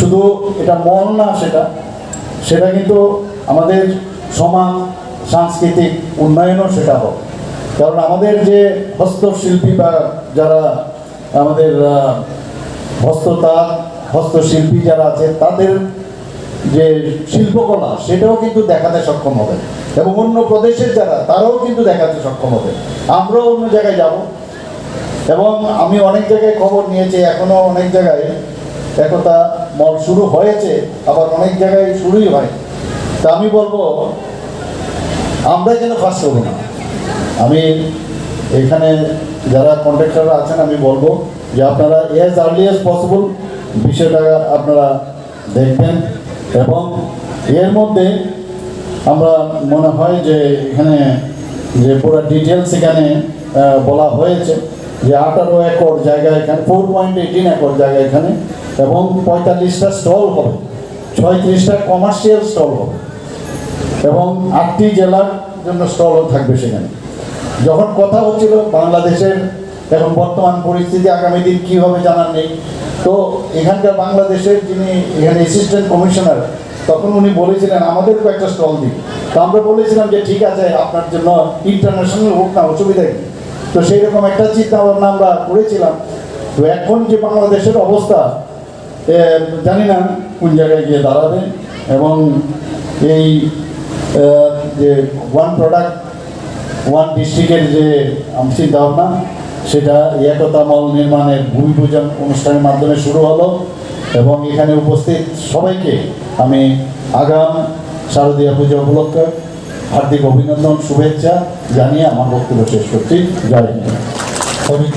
শুধু এটা মন না সেটা সেটা কিন্তু আমাদের সমাজ সাংস্কৃতিক উন্নয়নও সেটা হোক। কারণ আমাদের যে হস্তশিল্পী বা যারা আমাদের আহ, হস্ততাঁত হস্তশিল্পী যারা আছে তাদের যে শিল্পকলা সেটাও কিন্তু দেখাতে সক্ষম হবে। এবং অন্য প্রদেশের যারা তারাও কিন্তু দেখাতে সক্ষম হবে। আমরাও অন্য জায়গায় যাব। এবং আমি অনেক জায়গায় খবর নিয়েছি এখনও অনেক জায়গায় একতা মল শুরু হয়েছে, আবার অনেক জায়গায় শুরুই হয় তা আমি বলব, আমরা যেন ফার্স্ট হব না। আমি এখানে যারা কন্ট্রাক্টররা আছেন, আমি বলব যে আপনারা এজ আর্লি এজ পসিবল বিষয়টা আপনারা দেখবেন এবং এর মধ্যে আমরা মনে হয় যে এখানে যে পুরো ডিটেলস এখানে বলা হয়েছে যে আঠারো একর জায়গা এখানে ফোর পয়েন্ট এইটিন একর জায়গা এখানে এবং পঁয়তাল্লিশটা স্টল হবে, ছয়ত্রিশটা কমার্শিয়াল স্টল হবে এবং আটটি জেলার জন্য স্টলও থাকবে সেখানে। যখন কথা হচ্ছিল বাংলাদেশের এখন বর্তমান পরিস্থিতি, আগামী দিন কী হবে জানার নেই। তো এখানকার বাংলাদেশের যিনি এখানে অ্যাসিস্ট্যান্ট কমিশনার তখন উনি বলেছিলেন আমাদেরও একটা স্টল দিন তো আমরা বলেছিলাম যে, ঠিক আছে, আপনার জন্য ইন্টারন্যাশনাল হোক না, অসুবিধা কি? তো সেই রকম একটা চিন্তা ভাবনা আমরা করেছিলাম। তো এখন যে বাংলাদেশের অবস্থা জানি না কোন জায়গায় গিয়ে দাঁড়াবে এবং এই যে ওয়ান প্রোডাক্ট ওয়ান ডিস্ট্রিক্টের যে, আম- চিন্তা সেটা একতা মল নির্মাণের ভূমি পূজন অনুষ্ঠানের মাধ্যমে শুরু হলো এবং এখানে উপস্থিত সবাইকে আমি আগাম শারদীয়া পুজো উপলক্ষে হার্দিক অভিনন্দন, শুভেচ্ছা জানিয়ে আমার বক্তব্য শেষ করছি। জয়